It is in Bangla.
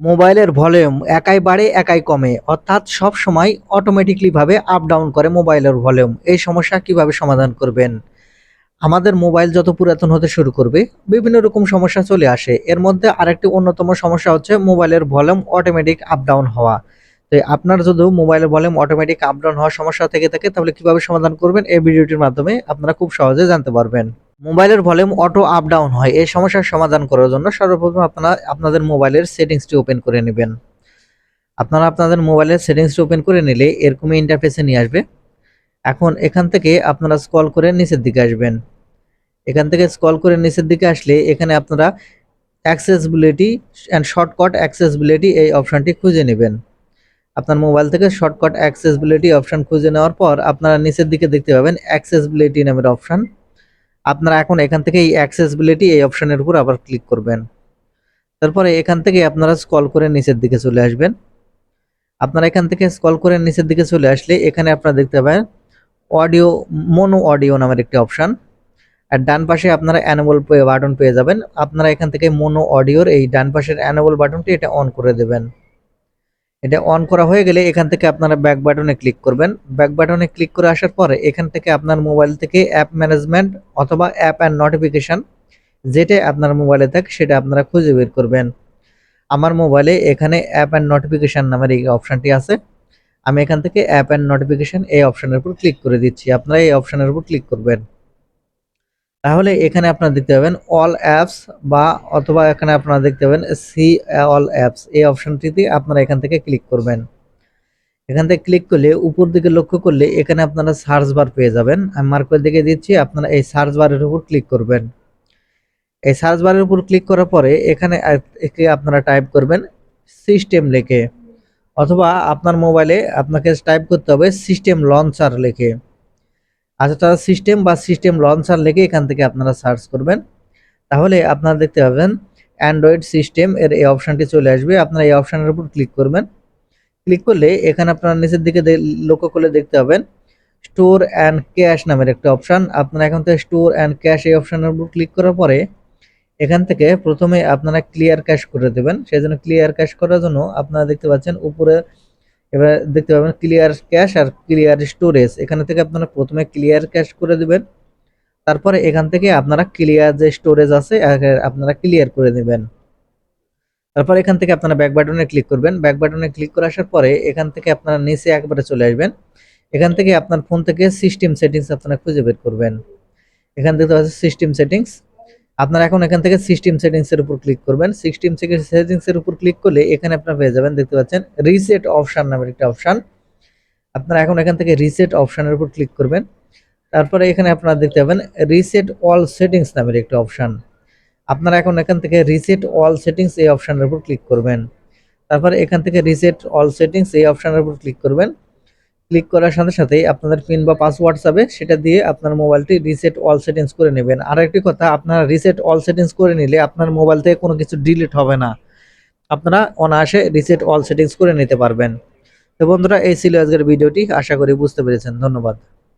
মোবাইলের ভলিউম একাই বাড়ে, একাই কমে। অর্থাৎ সব সময় অটোমেটিকলি ভাবে আপ ডাউন করে মোবাইলের ভলিউম। এই সমস্যা কীভাবে সমাধান করবেন? আমাদের মোবাইল যত পুরাতন হতে শুরু করবে, বিভিন্ন রকম সমস্যা চলে আসে। এর মধ্যে আরেকটি অন্যতম সমস্যা হচ্ছে মোবাইলের ভলিউম অটোমেটিক আপ ডাউন হওয়া। তো আপনার যদি মোবাইলের ভলিউম অটোমেটিক আপ ডাউন হওয়ার সমস্যা থেকে থাকে, তাহলে কীভাবে সমাধান করবেন? এই ভিডিওটির মাধ্যমে আপনারা খুব সহজে জানতে পারবেন। মোবাইলের ভলিউম অটো আপ ডাউন হয়, এই সমস্যার সমাধান করার জন্য সর্বপ্রথম আপনারা, আপনাদের মোবাইলের সেটিংসটি ওপেন করে নেবেন। আপনারা আপনাদের মোবাইলের সেটিংসটি ওপেন করে নিলে এরকমই ইন্টারফেসে নিয়ে আসবে। এখন এখান থেকে আপনারা স্কল করে নিচের দিকে আসবেন। এখান থেকে স্ক্রল করে নিচের দিকে আসলে এখানে আপনারা অ্যাক্সেসিবিলিটি অ্যান্ড শর্টকাট অ্যাক্সেসবিলিটি এই অপশানটি খুঁজে নেবেন। আপনার মোবাইল থেকে শর্টকাট অ্যাক্সেসিবিলিটি অপশান খুঁজে নেওয়ার পর আপনারা নিচের দিকে দেখতে পাবেন অ্যাক্সেসবিলিটি নামের অপশান আপনারা এখন এখান থেকে এই অ্যাক্সেসিবিলিটি এই অপশানের উপর আবার ক্লিক করবেন। তারপরে এখান থেকে আপনারা স্ক্রল করে নিচের দিকে চলে আসবেন। আপনারা এখান থেকে স্ক্রল করে নিচের দিকে চলে আসলে এখানে আপনারা দেখতে পাবেন অডিও মোনো অডিও নামের একটি অপশান আর ডান পাশে আপনারা অ্যানোবল বাটন পেয়ে যাবেন। আপনারা এখান থেকে মোনো অডিওর এই ডান পাশের অ্যানোবল বাটনটি এটা অন করে দেবেন। এটা অন করা হয়ে গেলে এখান থেকে আপনারা ব্যাক বাটনে ক্লিক করবেন। ব্যাক বাটনে ক্লিক করে আসার পরে এখান থেকে আপনার মোবাইল থেকে অ্যাপ ম্যানেজমেন্ট অথবা অ্যাপ অ্যান্ড নোটিফিকেশান যেটা আপনার মোবাইলে থাকে সেটা আপনারা খুঁজে বের করবেন। আমার মোবাইলে এখানে অ্যাপ অ্যান্ড নোটিফিকেশান নামের এই অপশানটি আছে। আমি এখান থেকে অ্যাপ অ্যান্ড নোটিফিকেশান এই অপশানের উপর ক্লিক করে দিচ্ছি। আপনারা এই অপশানের উপর ক্লিক করবেন। তাহলে এখানে আপনারা দেখতে পাবেন অল অ্যাপস বা অথবা এখানে আপনারা দেখতে পাবেন সি অল অ্যাপস এই অপশনটিতে আপনারা এখান থেকে ক্লিক করবেন। এখান থেকে ক্লিক করলে উপর দিকে লক্ষ্য করলে এখানে আপনারা সার্চ বার পেয়ে যাবেন। আমি মার্ক করে দিকে দিচ্ছি, আপনারা এই সার্চ বারের উপর ক্লিক করবেন। এই সার্চ বারের উপর ক্লিক করার পরে এখানে আপনারা টাইপ করবেন সিস্টেম লেখে। অথবা আপনার মোবাইলে আপনাকে টাইপ করতে হবে সিস্টেম লঞ্চার লেখে। আচ্ছা তারা সিস্টেম বা সিস্টেম লঞ্চার লেগে এখান থেকে আপনারা সার্চ করবেন। তাহলে আপনারা দেখতে পাবেন অ্যান্ড্রয়েড সিস্টেম এর এই অপশানটি চলে আসবে। আপনারা এই অপশানের উপর ক্লিক করবেন। ক্লিক করলে এখানে আপনারা নিচের দিকে লক্ষ্য করলে দেখতে পাবেন স্টোর অ্যান্ড ক্যাশ নামের একটা অপশান আপনারা এখান থেকে স্টোর অ্যান্ড ক্যাশ এই অপশানের উপর ক্লিক করার পরে এখান থেকে প্রথমে আপনারা ক্লিয়ার ক্যাশ করে দেবেন। সেই জন্য ক্লিয়ার ক্যাশ করার জন্য আপনারা দেখতে পাচ্ছেন উপরে এবার দেখতে পাবেন ক্লিয়ার ক্যাশ আর ক্লিয়ার স্টোরেজ এখানে থেকে আপনারা প্রথমে ক্লিয়ার ক্যাশ করে দেবেন। তারপরে এখান থেকে আপনারা ক্লিয়ার যে স্টোরেজ আছে আপনারা ক্লিয়ার করে নেবেন তারপর এখান থেকে আপনারা ব্যাক বাটনে ক্লিক করবেন। ব্যাক বাটনে ক্লিক করে আসার পরে এখান থেকে আপনারা নিচে একবারে চলে আসবেন। এখান থেকে আপনার ফোন থেকে সিস্টেম সেটিংস আপনারা খুঁজে বের করবেন। এখান থেকে সিস্টেম সেটিংস আপনারা এখন এখান থেকে সিস্টেম সেটিংস এর উপর ক্লিক করবেন। সিস্টেম সেটিংস এর উপর ক্লিক করলে এখানে আপনারা পেয়ে যাবেন, দেখতে পাচ্ছেন রিসেট অপশন নামের একটা অপশন আপনারা এখন এখান থেকে রিসেট অপশনের উপর ক্লিক করবেন। তারপরে এখানে আপনারা দেখতে পাবেন রিসেট অল সেটিংস নামের একটা অপশন আপনারা এখন এখান থেকে রিসেট অল সেটিংস এই অপশনের উপর ক্লিক করবেন। তারপরে এখান থেকে রিসেট অল সেটিংস এই অপশনের উপর ক্লিক করবেন। ক্লিক করার সাথে সাথেই আপনাদের পিন বা পাসওয়ার্ড যাবে সেটা দিয়ে আপনার মোবাইলটি রিসেট অল সেটিংস করে নেবেন। আর একটি কথা, আপনারা রিসেট অল সেটিংস করে নিলে আপনার মোবাইল থেকে কোনো কিছু ডিলিট হবে না। আপনারা অনায়াসে রিসেট অল সেটিংস করে নিতে পারবেন। তো বন্ধুরা, এই ছিল আজকের ভিডিওটি। আশা করি বুঝতে পেরেছেন। ধন্যবাদ।